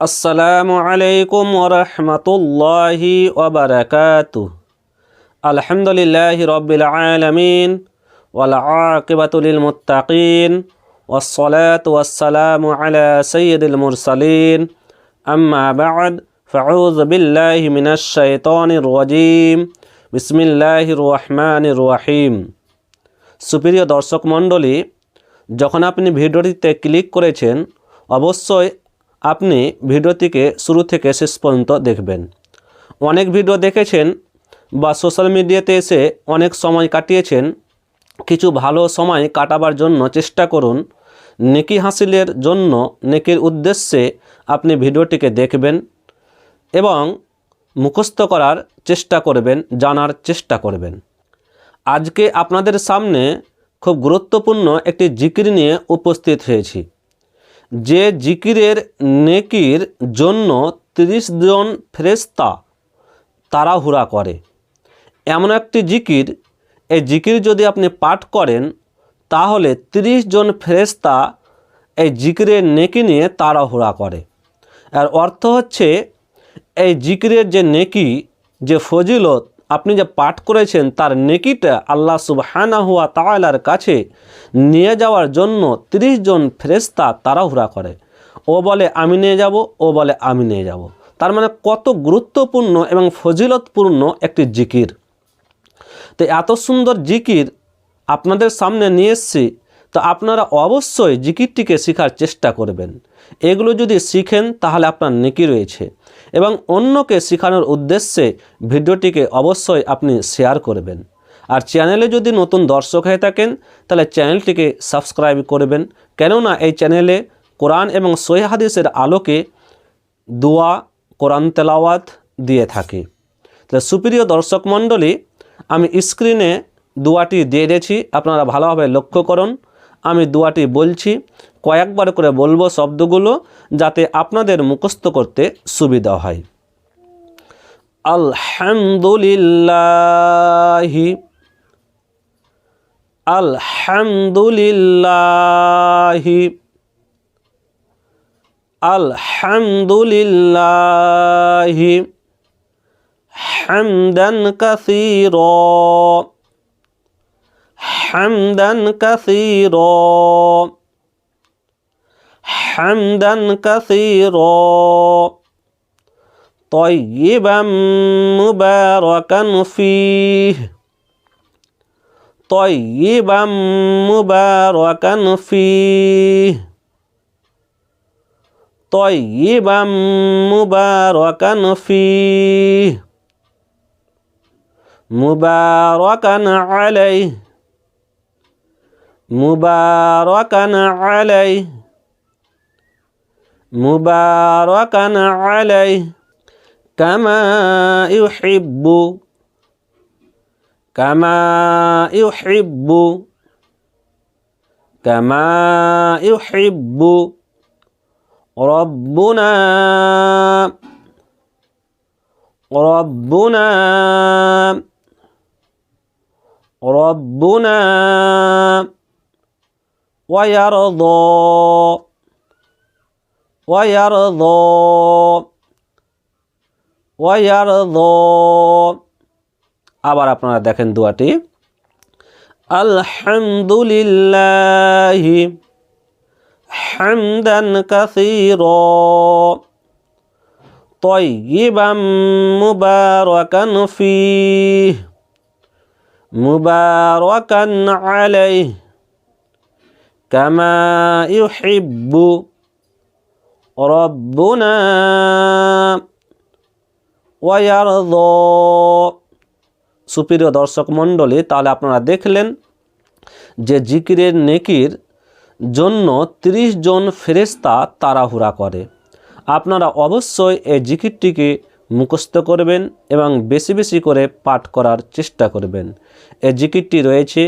আসসালামু আলাইকুম ওরহমতুল্লাহি ওবরাকাতু আলহামদুলিল্লাহ রবিল আলমিন ওয়াল আকিবাতুলিল মুত্তাকিন والصلاة والسلام على سيد المرسلين أما بعد فأعوذ بالله من الشيطان الرجيم بسم الله الرحمن الرحيم সুপ্রিয় দর্শক মণ্ডলী যখন আপনি ভিডিওটিতে ক্লিক করেছেন অবশ্যই আপনি ভিডিওটিকে শুরু থেকে শেষ পর্যন্ত দেখবেন। অনেক ভিডিও দেখেছেন বা সোশ্যাল মিডিয়াতে এসে অনেক সময় কাটিয়েছেন। কিছু ভালো সময় কাটাবার জন্য চেষ্টা করুন। নেকি হাসিলের জন্য নেকির উদ্দেশ্যে আপনি ভিডিওটিকে দেখবেন এবং মুখস্থ করার চেষ্টা করবেন, জানার চেষ্টা করবেন। আজকে আপনাদের সামনে খুব গুরুত্বপূর্ণ একটি জিকির নিয়ে উপস্থিত হয়েছি। যে জিকিরের নেকির জন্য তিরিশ জন ফেরেস্তা তাড়াহুড়া করে। এমন একটি জিকির, এই জিকির যদি আপনি পাঠ করেন, তাহলে তিরিশ জন ফেরেস্তা এই জিকিরের নেকি নিয়ে তাড়াহুড়া করে। আর অর্থ হচ্ছে, এই জিকিরের যে নেকি, যে ফজিলত আপনি যে পাঠ করেছেন, তার নেকিটা আল্লাহ সুবহানা হুয়া তালার কাছে নিয়ে যাওয়ার জন্য ৩০ জন ফেরেস্তা তাড়াহুড়া করে। ও বলে, আমি নিয়ে যাব, ও বলে, আমি নিয়ে যাব। তার মানে কত গুরুত্বপূর্ণ এবং ফজিলতপূর্ণ একটি জিকির। তো এত সুন্দর জিকির আপনাদের সামনে নিয়ে এসছি তো আপনারা অবশ্যই জিকিরটিকে শেখার চেষ্টা করবেন। এগুলো যদি শিখেন, তাহলে আপনার নেকি রয়েছে। এবং অন্যকে শেখানোর উদ্দেশ্যে ভিডিওটিকে অবশ্যই আপনি শেয়ার করবেন। আর চ্যানেলে যদি নতুন দর্শক হয়ে থাকেন, তাহলে চ্যানেলটিকে সাবস্ক্রাইব করবেন। কেননা এই চ্যানেলে কোরআন এবং হাদিসের আলোকে দোয়া, কোরআন তেলাওয়াত দিয়ে থাকি। তাহলে সুপ্রিয় দর্শক মণ্ডলী, আমি স্ক্রিনে দোয়াটি দিয়ে দিয়েছি। আপনারা ভালোভাবে লক্ষ্য করুন। আমি দোয়াটি বলছি, কয়েকবার করে বলব শব্দগুলো যাতে আপনাদের মুখস্থ করতে সুবিধা হয়। আলহামদুলিল্লাহি আলহামদুলিল্লাহি আলহামদুলিল্লাহি, হামদান কাসীরা। حمدا كثيرا. حمدا كثيرا. طيبا مباركا فيه. طيبا مباركا فيه. طيبا مباركا فيه. مباركا عليه. مباركا عليه. مباركا عليه. كما يحب. كما يحب. كما يحب. ربنا. ربنا. ربنا. ويرضى ويرضى ويرضى আবার আপনারা দেখেন দোয়াটি আলহামদুলিল্লাহ حمدا كثيرا طيبا مباركا فيه مباركا عليه كما يحب ربنا ويرضى সুপ্রিয় দর্শক মণ্ডলী তাহলে আপনারা দেখলেন যে জিকিরের নেকির জন্য ৩০ জন ফেরেস্তা তাড়াহুড়া করে আপনারা অবশ্যই এই জিকিরটিকে মুখস্থ করবেন এবং বেশি বেশি করে পাঠ করার চেষ্টা করবেন এই জিকিরটি রয়েছে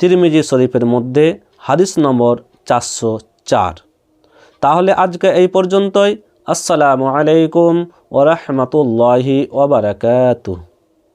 তিরমিজি শরীফের মধ্যে হাদিস নম্বর চারশো চার। তাহলে আজকে এই পর্যন্তই। আসসালামু আলাইকুম ওরহমতুল্লাহি ওবরাকাতুহ